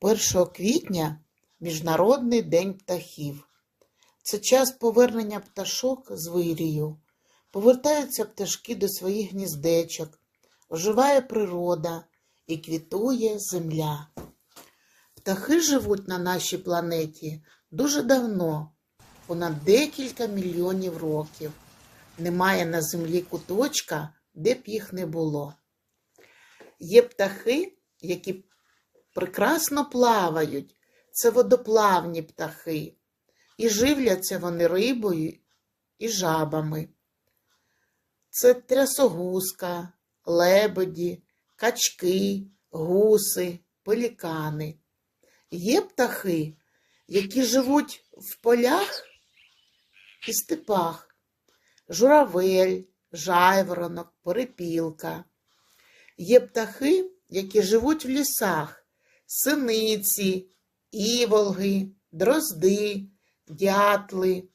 1 квітня Міжнародний день птахів. Це час повернення пташок з вирію. Повертаються пташки до своїх гніздечок, оживає природа і квітує земля. Птахи живуть на нашій планеті дуже давно, понад декілька мільйонів років. Немає на землі куточка, де б їх не було. Є птахи, які прекрасно плавають, це водоплавні птахи, і живляться вони рибою і жабами. Це трясогузка, лебеді, качки, гуси, пелікани. Є птахи, які живуть в полях і степах, журавель, жайворонок, перепілка. Є птахи, які живуть в лісах, синиці, іволги, дрозди, дятли.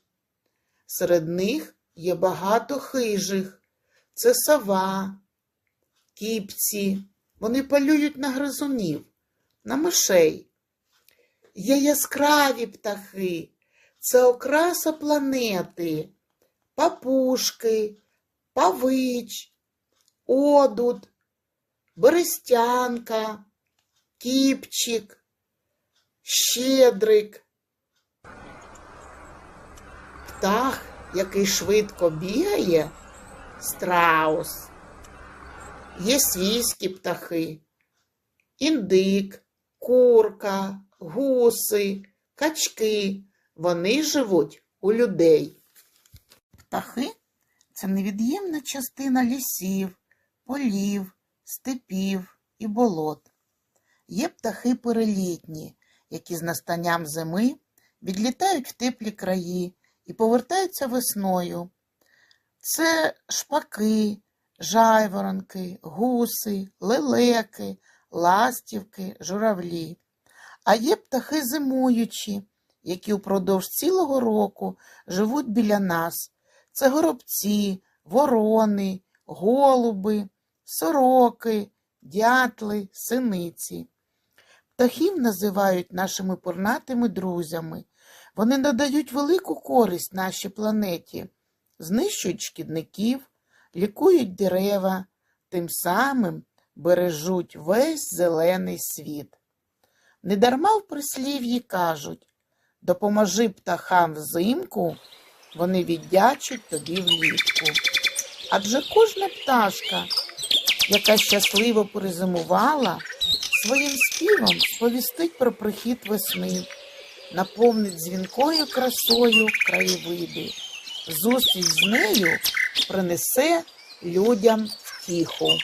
Серед них є багато хижих. Це сова, кіпці. Вони полюють на гризунів, на мишей. Є яскраві птахи, це окраса планети, папушки, павич, одуд, берестянка, кіпчик, щедрик. Птах, який швидко бігає, страус. Є свійські птахи, індик, курка, гуси, качки. Вони живуть у людей. Птахи це невід'ємна частина лісів, полів, степів і болот. Є птахи перелітні, які з настанням зими відлітають в теплі краї і повертаються весною. Це шпаки, жайворонки, гуси, лелеки, ластівки, журавлі. А є птахи зимуючі, які упродовж цілого року живуть біля нас. Це горобці, ворони, голуби, сороки, дятли, синиці. Птахів називають нашими пернатими друзями. Вони надають велику користь нашій планеті, знищують шкідників, лікують дерева, тим самим бережуть весь зелений світ. Недарма в прислів'ї кажуть допоможи птахам взимку, вони віддячуть тобі влітку. Адже кожна пташка, яка щасливо перезимувала, своїм співом сповістить про прихід весни, наповнить дзвінкою красою краєвиди. Зустріч з нею принесе людям втіху.